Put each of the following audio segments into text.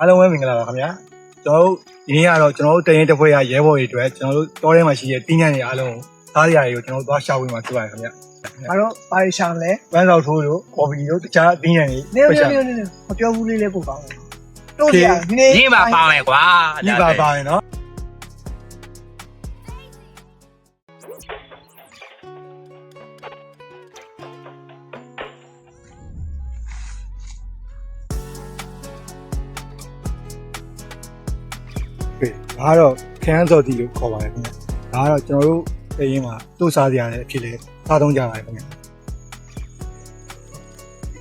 အားလုံးပဲမင်္ဂလာပါခင်ဗျာကျွန်တော်တို့ဒီနေ့ကတော့ကျွန်တော်တို့တရင်တစ်ဖွဲ့ရရဲဘော်တွေအတွက်ကျွန်တော်တို့တောထဲမှာရှိတဲ့တင်းညံတွေအားလုံးကိုစားစရာတွေကိုကျွန်တော်တို့သွားရှာဝင်မှာဖြစ်ပါတယ်ခင်ဗျာငါတို့ပါရီရှာမလဲပန်းစောက်ထိုးတို့ကော်ဖီတို့တခြားတင်းညံတွေနေနေနေနေမပြောဘူးလေးလေးပို့ကောင်းတယ်တို့ရဒီနေ့ညပါပါမယ်ကွာဒီပါပါရင်နော် ကဲဒါကတော့ခန်းစော်တီလို့ခေါ်ပါတယ်ခင်ဗျာဒါကတော့ကျွန်တော်တို့တရင်မှာတို့စားစရာလည်းအဖြစ်လေစားသုံးကြပါတယ်ခင်ဗျာ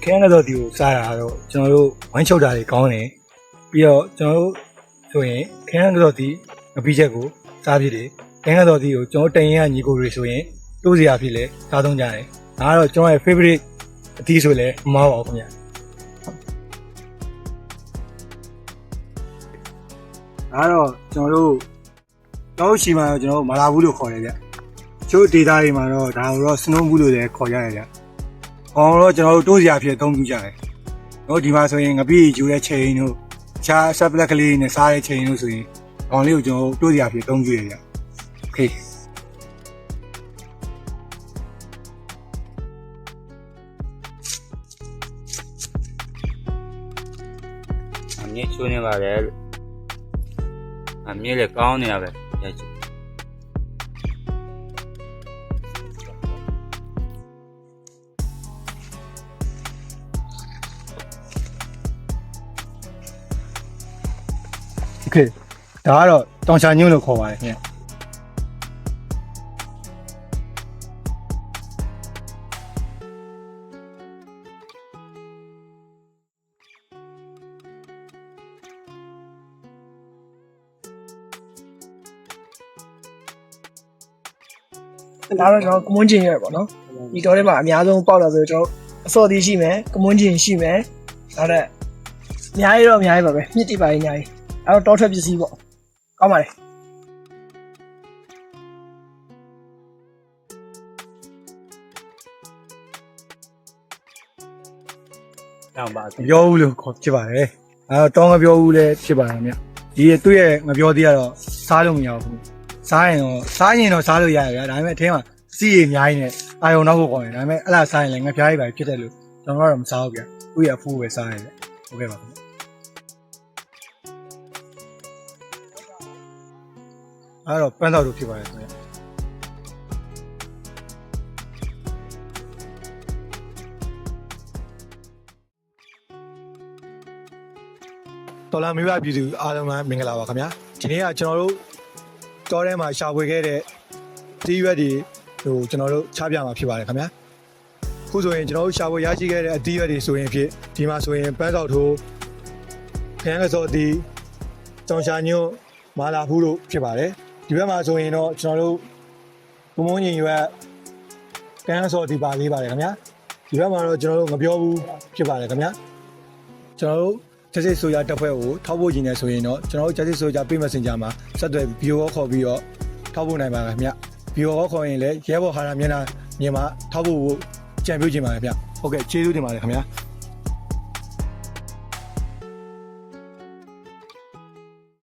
ခန်းစော်တီကိုစားရတော့ကျွန်တော်တို့ဝမ်းချုပ်တာတွေကောင်းတယ်ပြီးတော့ကျွန်တော်တို့ဆိုရင်ခန်းစော်တီငပိချက်ကိုစားဖြစ်တယ်ခန်းစော်တီကိုကျွန်တော်တရင်ကညီကိုတွေဆိုရင်တို့စရာဖြစ်လေစားသုံးကြတယ်ဒါကတော့ကျွန်တော်ရဲ့ favorite အသီးဆိုလည်းမမှားပါဘူးခင်ဗျာ ဒါကတော့ကျွန်တော်တို့တောက်ရှိမှာတော့ကျွန်တော်တို့မလာဘူးလို့ခေါ်တယ်ဗျ။ချို့ဒေတာတွေမှာတော့ဒါကိုတော့စနိုးဘူးလို့လည်းခေါ်ရတယ်ဗျ။အောင်တော့ကျွန်တော်တို့တိုးစရာဖြစ်အသုံးပြုကြတယ်။တို့ဒီမှာဆိုရင်ငပိယူတဲ့ချိန်တို့အခြားဆက်ပလက်ကလေးနဲ့စားတဲ့ချိန်တို့ဆိုရင်အောင်လေးကိုကျွန်တော်တို့တိုးစရာဖြစ်အသုံးပြုရဗျ။ Okay အမြင့်ချွေးနေပါလေ အမြင့်လည်းကောင်းနေရပဲရချင် โอเคဒါကတော့တောင်ချာညွန့်လို့ခေါ်ပါတယ်ခင်ဗျ ဒါတော့ကျွန်တော်ကမွန်းကျင်ရွက်ပေါ့နော်ဒီတော်ထဲမှာအများဆုံးပေါက်တာဆိုကျွန်တော်အစော်သေးရှိမယ်ကမွန်းကျင်ရှိမယ်နောက်တော့အများကြီးတော့အများကြီးပါပဲမြစ်တိပါကြီးအများကြီးအဲ့တော့တောထွက်ပစ္စည်းပေါ့ကောင်းပါလေတောင်းပါမပြောဘူးလို့ခေါ်ဖြစ်ပါတယ်အဲတော့တောင်းမပြောဘူးလည်းဖြစ်ပါတယ်ခင်ဗျဒီသူ့ရဲ့မပြောသေးရတော့စားလို့မရဘူး စားရင်တော့စားရင်တော့စားလို့ရတယ်ဗျာဒါပေမဲ့အထင်းမှာစီးရအများကြီးနဲ့အာယုံနောက်ကိုခေါ်တယ်ဒါပေမဲ့အဲ့လားစားရင်လည်းငပြားကြီးပဲဖြစ်တယ်လို့ကျွန်တော်ကတော့မစားဘူးဗျသူ့ရဲ့အဖူးပဲစားရတယ်ဟုတ်ကဲ့ပါခင်ဗျအဲ့တော့ပန်းတော်တို့ဖြစ်ပါတယ်ခင်ဗျတော်လာမိဘပြည်သူအားလုံးကမင်္ဂလာပါခင်ဗျာဒီနေ့ကကျွန်တော်တို့ တောထဲမှာရှာဖွေခဲ့တဲ့တီးရွက်တွေဟိုကျွန်တော်တို့ချပြမှာဖြစ်ပါတယ်ခင်ဗျာခုဆိုရင်ကျွန်တော်တို့ရှာဖွေရရှိခဲ့တဲ့အတီးရွက်တွေဆိုရင်ဖြစ်ဒီမှာဆိုရင်ပန်းစောက်ထိုးခရမ်းကစောတီတောင်ရှာညွန့်မာလာဖူးတို့ဖြစ်ပါတယ်ဒီဘက်မှာဆိုရင်တော့ကျွန်တော်တို့ဘုံမုံညင်ရွက်ကန်းစောတီပါလေးပါတယ်ခင်ဗျာဒီဘက်မှာတော့ကျွန်တော်တို့မပြောဘူးဖြစ်ပါတယ်ခင်ဗျာကျွန်တော်တို့ ကျစစ်ဆိုရတက်ဖွဲ့ကိုထောက်ဖို့ကျင်နေဆိုရင်တော့ကျွန်တော်တို့ကျစစ်ဆိုရပေးမစင်ကြမှာဆက်သွယ်ဗီဒီယိုကောခေါ်ပြီးတော့ထောက်ဖို့နိုင်ပါခင်ဗျဗီဒီယိုကောခေါ်ရင်လည်းရဲဘော်ဟာရမျက်နှာမြင်မှာထောက်ဖို့ကြံပြုချင်ပါတယ်ဗျဟုတ်ကဲ့ကျေးဇူးတင်ပါတယ်ခင်ဗျ